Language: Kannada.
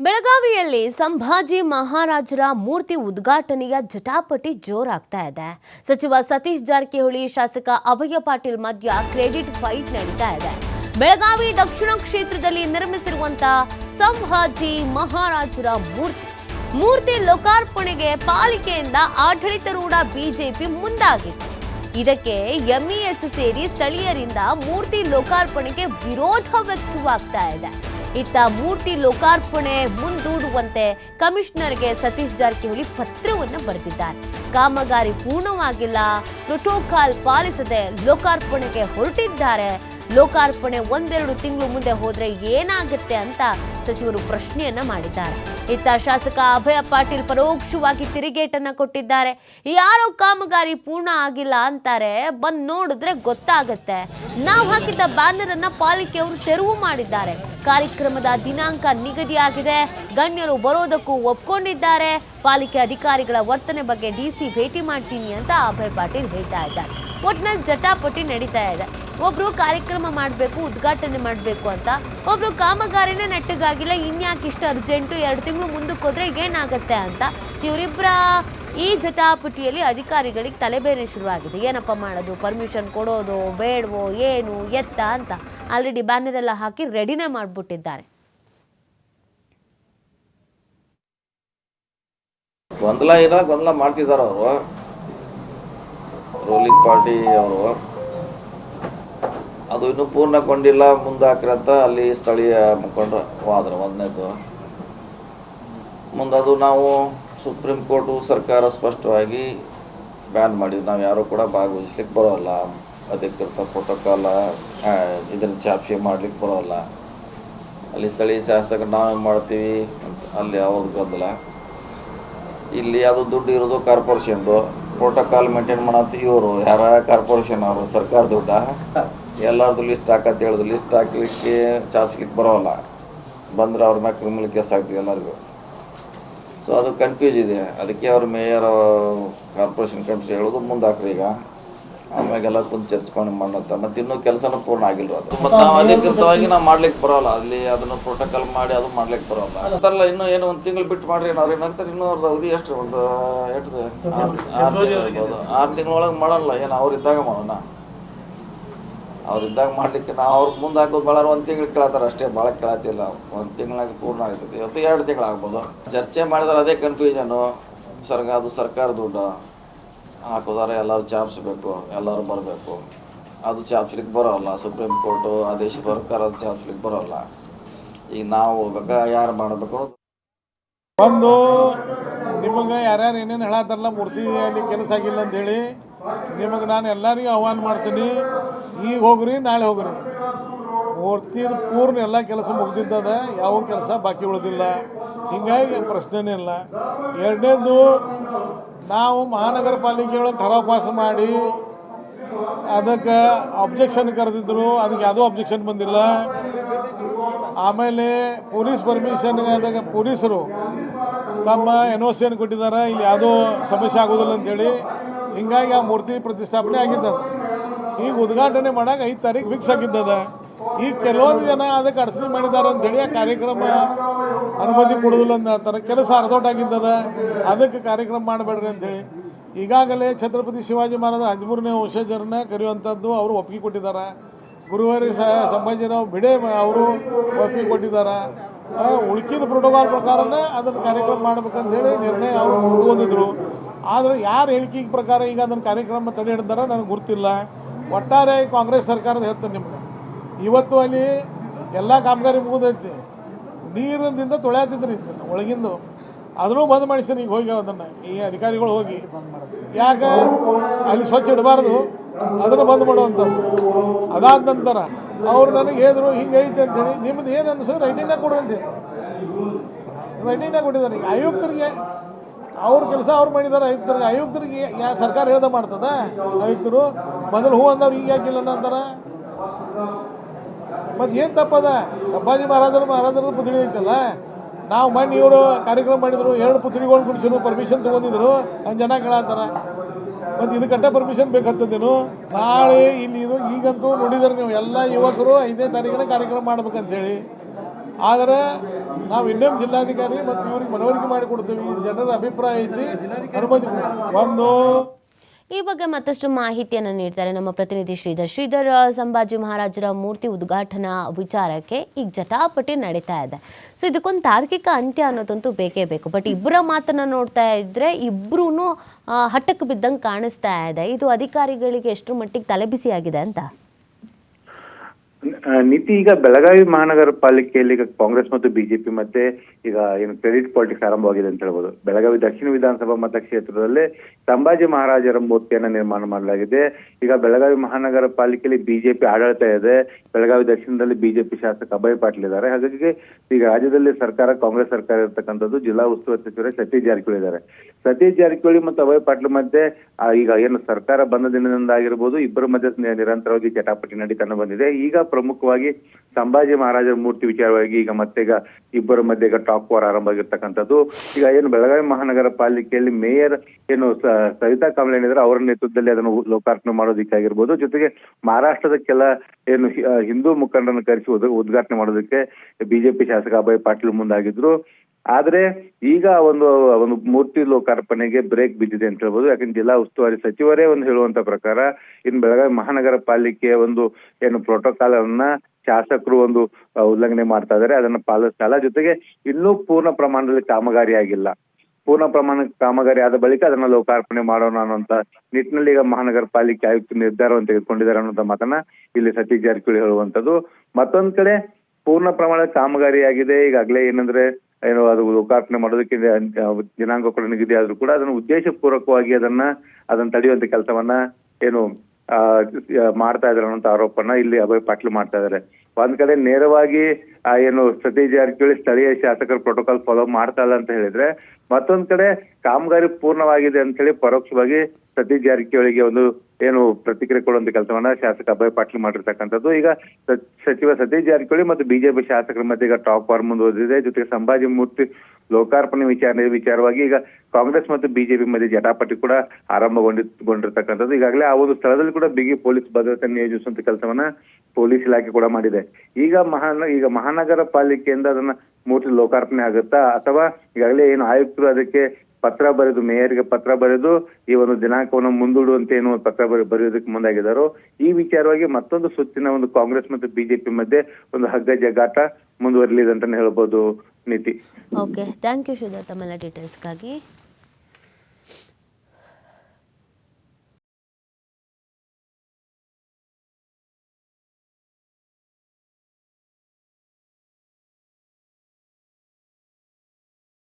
ಬೆಳಗಾವಿಯಲ್ಲಿ ಸಂಭಾಜಿ ಮಹಾರಾಜರ ಮೂರ್ತಿ ಉದ್ಘಾಟನೆಯ ಜಟಾಪಟಿ ಜೋರಾಗ್ತಾ ಇದೆ. ಸಚಿವ ಸತೀಶ್ ಜಾರಕಿಹೊಳಿ, ಶಾಸಕ ಅಭಯ ಪಾಟೀಲ್ ಮಧ್ಯ ಕ್ರೆಡಿಟ್ ಫೈಟ್ ನಡೀತಾ ಇದೆ. ಬೆಳಗಾವಿ ದಕ್ಷಿಣ ಕ್ಷೇತ್ರದಲ್ಲಿ ನಿರ್ಮಿಸಿರುವಂತಹ ಸಂಭಾಜಿ ಮಹಾರಾಜರ ಮೂರ್ತಿ. ಮೂರ್ತಿ ಲೋಕಾರ್ಪಣೆಗೆ ಪಾಲಿಕೆಯಿಂದ ಆಡಳಿತಾರೂಢ ಬಿಜೆಪಿ ಮುಂದಾಗಿತ್ತು ಇದಕ್ಕೆ ಎಂಇಎಸ್ ಸೇರಿ ಸ್ಥಳೀಯರಿಂದ ಮೂರ್ತಿ ಲೋಕಾರ್ಪಣೆಗೆ ವಿರೋಧ ವ್ಯಕ್ತವಾಗ್ತಾ ಇದೆ. ಇತ್ತ ಮೂರ್ತಿ ಲೋಕಾರ್ಪಣೆ ಮುಂದೂಡುವಂತೆ ಕಮಿಷನರ್ಗೆ ಸತೀಶ್ ಜಾರಕಿಹೊಳಿ ಪತ್ರವನ್ನು ಬರೆದಿದ್ದಾರೆ. ಕಾಮಗಾರಿ ಪೂರ್ಣವಾಗಿಲ್ಲ. ಪ್ರೋಟೋಕಾಲ್ ಪಾಲಿಸದೆ ಲೋಕಾರ್ಪಣೆಗೆ ಹೊರಟಿದ್ದಾರೆ ಲೋಕಾರ್ಪಣೆ ಒಂದೆರಡು ತಿಂಗಳು ಮುಂದೆ ಹೋದರೆ ಏನಾಗುತ್ತೆ ಅಂತ ಸಚಿವರು ಪ್ರಶ್ನೆಯನ್ನ ಮಾಡಿದ್ದಾರೆ. ಇತ್ತ ಶಾಸಕ ಅಭಯ ಪಾಟೀಲ್ ಪರೋಕ್ಷವಾಗಿ ತಿರುಗೇಟನ್ನ ಕೊಟ್ಟಿದ್ದಾರೆ. ಯಾರೋ ಕಾಮಗಾರಿ ಪೂರ್ಣ ಆಗಿಲ್ಲ ಅಂತಾರೆ, ಬಂದು ನೋಡಿದ್ರೆ ಗೊತ್ತಾಗತ್ತೆ. ನಾವು ಹಾಕಿದ್ದ ಬ್ಯಾನರ್ ಅನ್ನ ಪಾಲಿಕೆಯವರು ತೆರವು ಮಾಡಿದ್ದಾರೆ. ಕಾರ್ಯಕ್ರಮದ ದಿನಾಂಕ ನಿಗದಿಯಾಗಿದೆ. ಗಣ್ಯರು ಬರೋದಕ್ಕೂ ಒಪ್ಕೊಂಡಿದ್ದಾರೆ. ಪಾಲಿಕೆ ಅಧಿಕಾರಿಗಳ ವರ್ತನೆ ಬಗ್ಗೆ ಡಿಸಿ ಭೇಟಿ ಮಾಡ್ತೀನಿ ಅಂತ ಅಭಯ ಪಾಟೀಲ್ ಹೇಳ್ತಾ ಇದ್ದಾರೆ. ಒಟ್ನಲ್ಲಿ ಜಟಾಪಟಿ ನಡೀತಾ ಇದೆ. ಒಬ್ರು ಕಾರ್ಯಕ್ರಮ ಮಾಡಬೇಕು, ಉದ್ಘಾಟನೆ ಮಾಡಬೇಕು ಅಂತ. ಒಬ್ರು ಕಾಮಗಾರಿನೇ ನೆಟ್ಟಗಾಗಿಲ್ಲ, ಇನ್ಯಾಕೆ ಇಷ್ಟು ಅರ್ಜೆಂಟು ಎರಡು ತಿಂಗಳು ಮುಂದಕ್ಕೆ ಹೋದ್ರೆ ಏನಾಗತ್ತೆ ಅಂತ. ಇವರಿಬ್ಬರ ಈ ಜಟಾಪಟಿಯಲ್ಲಿ ಅಧಿಕಾರಿಗಳಿಗೆ ತಲೆಬೇರೆ ಶುರುವಾಗಿದೆ. ಏನಪ್ಪ ಮಾಡೋದು? ಪರ್ಮಿಷನ್ ಕೊಡೋದು, ಬೇಡವೋ, ಏನು, ಎತ್ತ ಅಂತ. ಆಲ್ರೆಡಿ ಬ್ಯಾನರ್ ಎಲ್ಲ ಹಾಕಿ ರೆಡಿನೇ ಮಾಡಿಬಿಟ್ಟಿದ್ದಾರೆ. ಗೊಂದಲ ಇರ ಗೊಂದಲ ಮಾಡ್ತಿದ್ದಾರೆ ಅವರು. ರೂಲಿಂಗ್ ಪಾರ್ಟಿ ಅವರು. ಅದು ಇನ್ನೂ ಪೂರ್ಣಗೊಂಡಿಲ್ಲ ಮುಂದಾಕ್ರಂತ ಅಲ್ಲಿ ಸ್ಥಳೀಯ ಮುಖಂಡರು ವಾದ್ರು ಒಂದನೇದು ಮುಂದದು ನಾವು ಸುಪ್ರೀಂ ಕೋರ್ಟು ಸರ್ಕಾರ ಸ್ಪಷ್ಟವಾಗಿ ಬ್ಯಾನ್ ಮಾಡಿದ್ವಿ. ನಾವು ಯಾರು ಕೂಡ ಭಾಗವಹಿಸ್ಲಿಕ್ಕೆ ಬರೋಲ್ಲ. ಅಧಿಕೃತ ಪ್ರೋಟೋಕಾಲ ಇದನ್ನು ಚಾಪ್ಸಿ ಮಾಡ್ಲಿಕ್ಕೆ ಬರೋಲ್ಲ. ಅಲ್ಲಿ ಸ್ಥಳೀಯ ಶಾಸಕ ನಾವೇನು ಮಾಡ್ತೀವಿ ಅಂತ ಅಲ್ಲಿ ಅವ್ರದ್ದು ಗೊಂದಲ ಇಲ್ಲಿ ಅದು ದುಡ್ಡು ಇರೋದು ಕಾರ್ಪೊರೇಷನ್ದು ಪ್ರೋಟೋಕಾಲ್ ಮೇಂಟೈನ್ ಮಾಡತ್ತ ಇವರು, ಯಾರ ಕಾರ್ಪೊರೇಷನ್ ಅವರು, ಸರ್ಕಾರ ದುಡ್ಡ? ಎಲ್ಲರದು ಲಿಸ್ಟ್ ಹಾಕತ್ತೆ ಹೇಳಿದ್ರು ಲಿಸ್ಟ್ ಹಾಕ್ಲಿಕ್ಕೆ ಚಾಪ್ಸ್ಲಿಕ್ಕೆ ಬರೋಲ್ಲ. ಬಂದ್ರೆ ಅವ್ರ ಮ್ಯಾಲೆ ಕ್ರಿಮಿನಲ್ ಕೇಸ್ ಆಗ್ತದೆ ಎಲ್ಲರಿಗೂ. ಸೊ ಅದು ಕನ್ಫ್ಯೂಸ್ ಇದೆ. ಅದಕ್ಕೆ ಅವ್ರ ಮೇಯರ್ ಕಾರ್ಪೊರೇಷನ್ ಕಂಪ್ನಿ ಹೇಳೋದು ಮುಂದೆ ಹಾಕ್ರಿ ಈಗ. ಆಮ್ಯಾಗೆಲ್ಲ ಕುಂತು ಚರ್ಚ್ಕೊಂಡು ಮಾಡತ್ತ ಮತ್ತೆ ಇನ್ನೂ ಕೆಲಸನೂ ಪೂರ್ಣ ಆಗಿಲ್ಲ ಅದು. ಮತ್ತೆ ನಾವು ಅಧಿಕೃತವಾಗಿ ನಾವು ಮಾಡ್ಲಿಕ್ಕೆ ಬರೋಲ್ಲ. ಅಲ್ಲಿ ಅದನ್ನ ಪ್ರೋಟೋಕಾಲ್ ಮಾಡಿ ಅದು ಮಾಡ್ಲಿಕ್ಕೆ ಬರೋಲ್ಲ. ಅದಲ್ಲ ಇನ್ನೂ ಏನು ಒಂದು ತಿಂಗಳು ಬಿಟ್ಟು ಮಾಡ್ರಿ ಅವ್ರು ಏನಾಗ್ತಾರೆ ಇನ್ನೂ ಅವ್ರದ್ದು ಅವಧಿ ಎಷ್ಟು ಒಂದು ಎಷ್ಟು ಆರು ತಿಂಗಳು ಆರು ತಿಂಗಳೊಳಗೆ ಮಾಡಲ್ಲ. ಏನು ಅವ್ರು ಇದ್ದಾಗ ಮಾಡೋಣ? ಅವ್ರಿದ್ದಾಗ ಮಾಡ್ಲಿಕ್ಕೆ ನಾವು ಅವ್ರ ಮುಂದೆ ಹಾಕೋದು ಭಾಳ ಒಂದು ತಿಂಗಳು ಕೇಳತ್ತಾರ ಅಷ್ಟೇ. ಭಾಳ ಕೇಳತ್ತಿಲ್ಲ. ಒಂದು ತಿಂಗಳಾಗಿ ಪೂರ್ಣ ಆಗ್ತೈತಿ ಇವತ್ತು ಎರಡು ತಿಂಗಳು ಆಗ್ಬೋದು. ಚರ್ಚೆ ಮಾಡಿದ್ರೆ ಅದೇ ಕನ್ಫ್ಯೂಷನು ಸರ್ಗ ಅದು ಸರ್ಕಾರ ದುಡ್ಡು. ಹಾಕೋದಾರೆ, ಎಲ್ಲರೂ ಚಾಪ್ಸ್ಬೇಕು ಎಲ್ಲರೂ ಬರಬೇಕು. ಅದು ಚಾಪ್ಸ್ಲಿಕ್ಕೆ ಬರೋಲ್ಲ, ಸುಪ್ರೀಂ ಕೋರ್ಟು ಆದೇಶ ಸರ್ಕಾರ ಅದು ಚಾಪ್ಸ್ಲಿಕ್ಕೆ ಬರೋಲ್ಲ. ಈಗ ನಾವು ಹೋಗ್ಬೇಕಾ, ಯಾರು ಮಾಡಬೇಕು? ಒಂದು ನಿಮಗೆ ಯಾರ್ಯಾರು ಏನೇನು ಹೇಳತ್ತಾರಲ್ಲ ಮೂರ್ತಿ ಅಲ್ಲಿ ಕೆಲಸ ಆಗಿಲ್ಲ ಅಂತೇಳಿ, ನಿಮಗೆ ನಾನು ಎಲ್ಲರಿಗೂ ಆಹ್ವಾನ ಮಾಡ್ತೀನಿ. ಈಗ ಹೋಗ್ರಿ, ನಾಳೆ ಹೋಗ್ರಿ. ಮೂರ್ತಿ ಪೂರ್ಣ ಎಲ್ಲ ಕೆಲಸ ಮುಗ್ದಿದ್ದದ, ಯಾವ ಕೆಲಸ ಬಾಕಿ ಉಳಿದಿಲ್ಲ. ಹಿಂಗಾಗಿ ಪ್ರಶ್ನೆನೇ ಇಲ್ಲ. ಎರಡನೇದು ನಾವು ಮಹಾನಗರ ಪಾಲಿಕೆಯೊಳಗೆ ಠರಾವ್ ಪಾಸ್ ಮಾಡಿ ಅದಕ್ಕೆ ಅಬ್ಜೆಕ್ಷನ್ ಕರೆದಿದ್ರು, ಅದಕ್ಕೆ ಯಾವುದೂ ಅಬ್ಜೆಕ್ಷನ್ ಬಂದಿಲ್ಲ. ಆಮೇಲೆ ಪೊಲೀಸ್ ಪರ್ಮಿಷನ್ ಅದಕ್ಕೆ ಪೊಲೀಸರು ತಮ್ಮ ಎನ್ ಒ ಸಿಯನ್ನು ಕೊಟ್ಟಿದ್ದಾರೆ, ಇಲ್ಲಿ ಯಾವುದೂ ಸಮಸ್ಯೆ ಆಗೋದಿಲ್ಲ ಅಂತೇಳಿ. ಹಿಂಗಾಗಿ ಆ ಮೂರ್ತಿ ಪ್ರತಿಷ್ಠಾಪನೆ ಆಗಿದ್ದದ. ಈಗ ಉದ್ಘಾಟನೆ ಮಾಡೋಕೆ ಐದು ತಾರೀಕು ಫಿಕ್ಸ್ ಆಗಿದ್ದದ. ಈಗ ಕೆಲವೊಂದು ಜನ ಅದಕ್ಕೆ ಅಡಚಣೆ ಮಾಡಿದ್ದಾರೆ ಅಂತೇಳಿ ಆ ಕಾರ್ಯಕ್ರಮ ಅನುಮತಿ ಕೊಡೋದಿಲ್ಲ ಅಂತಾರೆ ಕೆಲಸ ಅರ್ಧೋಟಾಗಿದ್ದದ ಅದಕ್ಕೆ ಕಾರ್ಯಕ್ರಮ ಮಾಡಬೇಡ್ರಿ ಅಂತೇಳಿ ಈಗಾಗಲೇ ಛತ್ರಪತಿ ಶಿವಾಜಿ ಮಹಾರಾಜ ಹದಿಮೂರನೇ ವಂಶಜರನ್ನ ಕರೆಯುವಂಥದ್ದು ಅವರು ಒಪ್ಪಿಗೆ ಕೊಟ್ಟಿದ್ದಾರೆ. ಗುರುವಾರಿ ಸ ಸಂಭಾಜಿರಾವ್ ಬಿಡೆ ಅವರು ಒಪ್ಪಿಗೆ ಕೊಟ್ಟಿದ್ದಾರೆ. ಉಳ್ಕಿದ ಪ್ರೋಟೋಕಾಲ್ ಪ್ರಕಾರನೇ ಅದನ್ನು ಕಾರ್ಯಕ್ರಮ ಮಾಡ್ಬೇಕಂತ ಹೇಳಿ ನಿರ್ಣಯ ಅವರು ತಗೊಂಡಿದ್ರು ಆದರೆ ಯಾರು ಹೇಳಿಕೆ ಪ್ರಕಾರ ಈಗ ಅದನ್ನು ಕಾರ್ಯಕ್ರಮ ತಡೆ ಹಿಡಿದಾರ ನನಗೆ ಗೊತ್ತಿಲ್ಲ. ಒಟ್ಟಾರೆ ಕಾಂಗ್ರೆಸ್ ಸರ್ಕಾರದ ಹೇಳ್ತೇನೆ ನಿಮ್ಗೆ. ಇವತ್ತು ಅಲ್ಲಿ ಎಲ್ಲ ಕಾಮಗಾರಿ ಮುಗಿದೈತಿ. ನೀರಿನಿಂದ ತೊಳೆಯತ್ತಿದ್ರಿ ಒಳಗಿಂದು. ಅದನ್ನು ಬಂದ್ ಮಾಡಿಸ್ತೀನಿ ಈಗ ಹೋಗಿ ಅದನ್ನು. ಈ ಅಧಿಕಾರಿಗಳು ಹೋಗಿ. ಯಾಕೆ? ಅಲ್ಲಿ ಸ್ವಚ್ಛ ಇಡಬಾರ್ದು. ಅದನ್ನು ಬಂದ್ ಮಾಡುವಂಥದ್ದು ಅದಾದ ನಂತರ ಅವ್ರು ನನಗೆ ಹೇಳಿದ್ರು, ಹಿಂಗೆ ಐತೆ ಅಂತೇಳಿ ನಿಮ್ದು ಏನು ಅನ್ಸೋ ರೈಟಿಂಗ್ನಾಗ ಕೊಡು ಅಂತ ಹೇಳಿ. ರೈಟಿಂಗ್ನಾಗ ಕೊಟ್ಟಿದ್ದಾರೆ. ಆಯುಕ್ತರಿಗೆ ಅವ್ರ ಕೆಲಸ ಅವ್ರು ಮಾಡಿದ್ದಾರೆ ಆಯುಕ್ತರಿಗೆ ಆಯುಕ್ತರಿಗೆ ಯಾ ಸರ್ಕಾರ ಹೇಳ್ದ ಮಾಡ್ತದ? ಆಯುಕ್ತರು, ಮೊದಲು ಹೂ ಅಂದವ್ರು ಈಗ ಯಾಕಿಲ್ಲ ಅಂತಾರ ಮತ್ತು ಏನು ತಪ್ಪದ? ಸಂಭಾಜಿ ಮಹಾರಾಜರು, ಮಹಾರಾಜರ ಪುತ್ರಿ ಐತಲ್ಲ? ನಾವು ಮೊನ್ನೆ ಇವರು ಕಾರ್ಯಕ್ರಮ ಮಾಡಿದ್ರು, ಎರಡು ಪುತ್ಳಿಗಳು ಕುಡಿಸಿದ್ರು ಪರ್ಮಿಷನ್ ತೊಗೊಂಡಿದ್ರು, ಹಂಗೆ ಜನ ಕೇಳತ್ತಾರ ಮತ್ತು ಇದಕ್ಕಂಟ ಪರ್ಮಿಷನ್ ಬೇಕಂತದೇನು ನಾಳೆ ಇಲ್ಲಿ ಇರೋ- ಈಗಂತೂ ನೋಡಿದ್ರೆ ನೀವು ಎಲ್ಲ ಯುವಕರು ಐದನೇ ತಾರೀಕಿನ ಕಾರ್ಯಕ್ರಮ ಮಾಡ್ಬೇಕಂತೇಳಿ. ಆದರೆ ನಾವು ಇನ್ನೇ ಜಿಲ್ಲಾಧಿಕಾರಿ ಮತ್ತು ಇವ್ರಿಗೆ ಮನವರಿಕೆ ಮಾಡಿ ಕೊಡ್ತೀವಿ ಈ ಜನರ ಅಭಿಪ್ರಾಯ ಐತಿ, ಅನುಮತಿ. ಒಂದು ಈ ಬಗ್ಗೆ ಮತ್ತಷ್ಟು ಮಾಹಿತಿಯನ್ನು ನೀಡ್ತಾರೆ ನಮ್ಮ ಪ್ರತಿನಿಧಿ ಶ್ರೀಧರ್. ಶ್ರೀಧರ್, ಸಂಭಾಜಿ ಮಹಾರಾಜರ ಮೂರ್ತಿ ಉದ್ಘಾಟನಾ ವಿಚಾರಕ್ಕೆ ಈಗ ಜಟಾಪಟಿ ನಡೀತಾ ಇದೆ. ಸೊ ಇದಕ್ಕೊಂದು ತಾರ್ಕಿಕ ಅಂತ್ಯ ಅನ್ನೋದಂತೂ ಬೇಕೇ ಬೇಕು. ಬಟ್ ಇಬ್ಬರ ಮಾತನ್ನು ನೋಡ್ತಾ ಇದ್ರೆ ಇಬ್ಬರೂ ಹಠಕ್ಕೆ ಬಿದ್ದಂಗೆ ಕಾಣಿಸ್ತಾ ಇದೆ. ಇದು ಅಧಿಕಾರಿಗಳಿಗೆ ಎಷ್ಟರ ಮಟ್ಟಿಗೆ ತಲೆಬಿಸಿಯಾಗಿದೆ ಅಂತ? ನೀತಿ ಈಗ ಬೆಳಗಾವಿ ಮಹಾನಗರ ಪಾಲಿಕೆಯಲ್ಲಿ ಈಗ ಕಾಂಗ್ರೆಸ್ ಮತ್ತು ಬಿಜೆಪಿ ಮತ್ತೆ ಈಗ ಏನು ಕ್ರೆಡಿಟ್ ಪಾಲಿಟಿಕ್ಸ್ ಆರಂಭವಾಗಿದೆ ಅಂತ ಹೇಳ್ಬೋದು. ಬೆಳಗಾವಿ ದಕ್ಷಿಣ ವಿಧಾನಸಭಾ ಮತಕ್ಷೇತ್ರದಲ್ಲಿ ಸಂಭಾಜಿ ಮಹಾರಾಜರ ಮೂರ್ತಿಯನ್ನ ನಿರ್ಮಾಣ ಮಾಡಲಾಗಿದೆ. ಈಗ ಬೆಳಗಾವಿ ಮಹಾನಗರ ಪಾಲಿಕೆಯಲ್ಲಿ ಬಿಜೆಪಿ ಆಡಳಿತ ಇದೆ. ಬೆಳಗಾವಿ ದಕ್ಷಿಣದಲ್ಲಿ ಬಿಜೆಪಿ ಶಾಸಕ ಅಭಯ್ ಪಾಟೀಲ್ ಇದ್ದಾರೆ. ಹಾಗಾಗಿ ಈಗ ರಾಜ್ಯದಲ್ಲಿ ಸರ್ಕಾರ, ಕಾಂಗ್ರೆಸ್ ಸರ್ಕಾರ ಇರ್ತಕ್ಕಂಥದ್ದು ಜಿಲ್ಲಾ ಉಸ್ತುವಾರಿ ಸಚಿವರೇ ಸತೀಶ್ ಜಾರಕಿಹೊಳಿ ಇದ್ದಾರೆ. ಸತೀಶ್ ಜಾರಕಿಹೊಳಿ ಮತ್ತು ಅಭಯ್ ಪಾಟೀಲ್ ಮಧ್ಯೆ ಈಗ ಏನು ಸರ್ಕಾರ ಬಂದ ದಿನದಿಂದ ಆಗಿರ್ಬೋದು ಇಬ್ಬರ ಮಧ್ಯೆ ನಿರಂತರವಾಗಿ ಚಟಾಪಟಿ ನಡೀತಾನೆ ಬಂದಿದೆ. ಈಗ ಪ್ರಮುಖವಾಗಿ ಸಂಭಾಜಿ ಮಹಾರಾಜರ ಮೂರ್ತಿ ವಿಚಾರವಾಗಿ ಈಗ ಮತ್ತೆ ಈಗ ಇಬ್ಬರ ಮಧ್ಯೆ ಟಾಕ್ ವಾರ್ ಆರಂಭ ಆಗಿರ್ತಕ್ಕಂಥದ್ದು ಈಗ ಏನು ಬೆಳಗಾವಿ ಮಹಾನಗರ ಪಾಲಿಕೆಯಲ್ಲಿ ಮೇಯರ್ ಏನು ಸವಿತಾ ಕಾಂಬ್ಳೆ ಏನಿದ್ರೆ ಅವರ ನೇತೃತ್ವದಲ್ಲಿ ಅದನ್ನು ಲೋಕಾರ್ಪಣೆ ಲೋಕಾರ್ಪಣೆ ಮಾಡೋದಕ್ಕಾಗಿರ್ಬೋದು. ಜೊತೆಗೆ ಮಹಾರಾಷ್ಟ್ರದ ಕೆಲ ಏನು ಹಿಂದೂ ಮುಖಂಡರನ್ನು ಕರೆಸಿ ಉದ್ಘಾಟನೆ ಮಾಡೋದಕ್ಕೆ ಬಿಜೆಪಿ ಶಾಸಕ ಅಭಯ್ ಪಾಟೀಲ್ ಮುಂದಾಗಿದ್ರು. ಆದ್ರೆ ಈಗ ಒಂದು ಒಂದು ಮೂರ್ತಿ ಲೋಕಾರ್ಪಣೆಗೆ ಬ್ರೇಕ್ ಬಿದ್ದಿದೆ ಅಂತ ಹೇಳ್ಬೋದು. ಯಾಕಂದ್ರೆ ಜಿಲ್ಲಾ ಉಸ್ತುವಾರಿ ಸಚಿವರೇ ಒಂದು ಹೇಳುವಂತ ಪ್ರಕಾರ ಇನ್ನು ಬೆಳಗಾವಿ ಮಹಾನಗರ ಪಾಲಿಕೆಯ ಒಂದು ಏನು ಪ್ರೋಟೋಕಾಲ್ ಅನ್ನ ಶಾಸಕರು ಒಂದು ಉಲ್ಲಂಘನೆ ಮಾಡ್ತಾ ಇದ್ದಾರೆ. ಅದನ್ನ ಪಾಲಿಸ್ತಾ ಜೊತೆಗೆ ಇನ್ನೂ ಪೂರ್ಣ ಪ್ರಮಾಣದಲ್ಲಿ ಕಾಮಗಾರಿ ಆಗಿಲ್ಲ. ಪೂರ್ಣ ಪ್ರಮಾಣ ಕಾಮಗಾರಿ ಆದ ಬಳಿಕ ಅದನ್ನ ಲೋಕಾರ್ಪಣೆ ಮಾಡೋಣ ಅನ್ನುವಂತ ನಿಟ್ಟಿನಲ್ಲಿ ಈಗ ಮಹಾನಗರ ಪಾಲಿಕೆ ಆಯುಕ್ತ ನಿರ್ಧಾರವನ್ನು ತೆಗೆದುಕೊಂಡಿದ್ದಾರೆ ಅನ್ನುವಂತ ಮಾತನ್ನ ಇಲ್ಲಿ ಸತೀಶ್ ಜಾರಕಿಹೊಳಿ ಹೇಳುವಂತದ್ದು. ಮತ್ತೊಂದ್ ಕಡೆ ಪೂರ್ಣ ಪ್ರಮಾಣದ ಕಾಮಗಾರಿ ಆಗಿದೆ. ಈಗಾಗಲೇ ಏನಂದ್ರೆ ಏನು ಅದು ಲೋಕಾರ್ಪಣೆ ಮಾಡೋದಕ್ಕೆ ದಿನಾಂಕ ಕೂಡ ನಿಗದಿ ಆದ್ರೂ ಕೂಡ ಅದನ್ನ ಉದ್ದೇಶಪೂರ್ವಕವಾಗಿ ಅದನ್ನ ಅದನ್ನ ತಡೆಯುವಂತ ಕೆಲಸವನ್ನ ಏನು, ಆ ಮಾಡ್ತಾ ಇದಾರೆ ಅನ್ನೋ ಆರೋಪನ ಇಲ್ಲಿ ಅಭಯ್ ಪಾಟೀಲ್ ಮಾಡ್ತಾ ಇದಾರೆ ಒಂದ್ ಕಡೆ ನೇರವಾಗಿ ಏನು ಸತೀಶ್ ಜಾರಕಿಹೊಳಿ ಸ್ಥಳೀಯ ಶಾಸಕರ ಪ್ರೋಟೋಕಾಲ್ ಫಾಲೋ ಮಾಡ್ತಾ ಇಲ್ಲ ಅಂತ ಹೇಳಿದ್ರೆ, ಮತ್ತೊಂದ್ ಕಡೆ ಕಾಮಗಾರಿ ಪೂರ್ಣವಾಗಿದೆ ಅಂತ ಹೇಳಿ ಪರೋಕ್ಷವಾಗಿ ಸತೀಶ್ ಜಾರಕಿಹೊಳಿಗೆ ಒಂದು ಏನು ಪ್ರತಿಕ್ರಿಯೆ ಕೊಡುವಂತ ಕೆಲಸವನ್ನ ಶಾಸಕ ಅಭಯ್ ಪಾಟೀಲ್ ಮಾಡಿರ್ತಕ್ಕಂಥದ್ದು. ಈಗ ಸಚಿವ ಸತೀಶ್ ಜಾರಕಿಹೊಳಿ ಮತ್ತು ಬಿಜೆಪಿ ಶಾಸಕರ ಮಧ್ಯೆ ಈಗ ಟಾಪ್ ವಾರ್ ಮುಂದುವರೆದಿದೆ. ಜೊತೆಗೆ ಸಂಭಾಜಿ ಮೂರ್ತಿ ಲೋಕಾರ್ಪಣೆ ವಿಚಾರಣೆ ವಿಚಾರವಾಗಿ ಈಗ ಕಾಂಗ್ರೆಸ್ ಮತ್ತು ಬಿಜೆಪಿ ಮಧ್ಯೆ ಜಟಾಪಟಿ ಕೂಡ ಆರಂಭಗೊಂಡಿಗೊಂಡಿರ್ತಕ್ಕಂಥದ್ದು ಈಗಾಗಲೇ ಆ ಒಂದು ಸ್ಥಳದಲ್ಲಿ ಕೂಡ ಬಿಗಿ ಪೊಲೀಸ್ ಭದ್ರತೆ ನಿಯೋಜಿಸುವಂತ ಕೆಲಸವನ್ನ ಪೊಲೀಸ್ ಇಲಾಖೆ ಕೂಡ ಮಾಡಿದೆ. ಈಗ ಮಹಾನ, ಈಗ ಮಹಾನಗರ ಪಾಲಿಕೆಯಿಂದ ಅದನ್ನ ಮೂರ್ತಿ ಲೋಕಾರ್ಪಣೆ ಆಗುತ್ತಾ ಅಥವಾ ಈಗಾಗಲೇ ಏನು ಆಯುಕ್ತರು ಅದಕ್ಕೆ ಪತ್ರ ಬರೆದು, ಮೇಯರ್ಗೆ ಪತ್ರ ಬರೆದು, ಈ ಒಂದು ದಿನಾಂಕವನ್ನು ಮುಂದೂಡುವಂತೆ ಏನು ಪತ್ರ ಬರೆ- ಬರೆಯೋದಕ್ಕೆ ಮುಂದಾಗಿದ್ದಾರೋ. ಈ ವಿಚಾರವಾಗಿ ಮತ್ತೊಂದು ಸುತ್ತಿನ ಒಂದು ಕಾಂಗ್ರೆಸ್ ಮತ್ತು ಬಿಜೆಪಿ ಮಧ್ಯೆ ಒಂದು ಹಗ್ಗ ಜಗಾಟ ಮುಂದುವರಲಿದೆ ಅಂತಾನೆ ಹೇಳ್ಬೋದು, ನೀತಿ. ಓಕೆ, ಥ್ಯಾಂಕ್ ಯು ಶುಧಾ ತಮ್ಮೆಲ್ಲ ಡೀಟೇಲ್ಸ್ಗಾಗಿ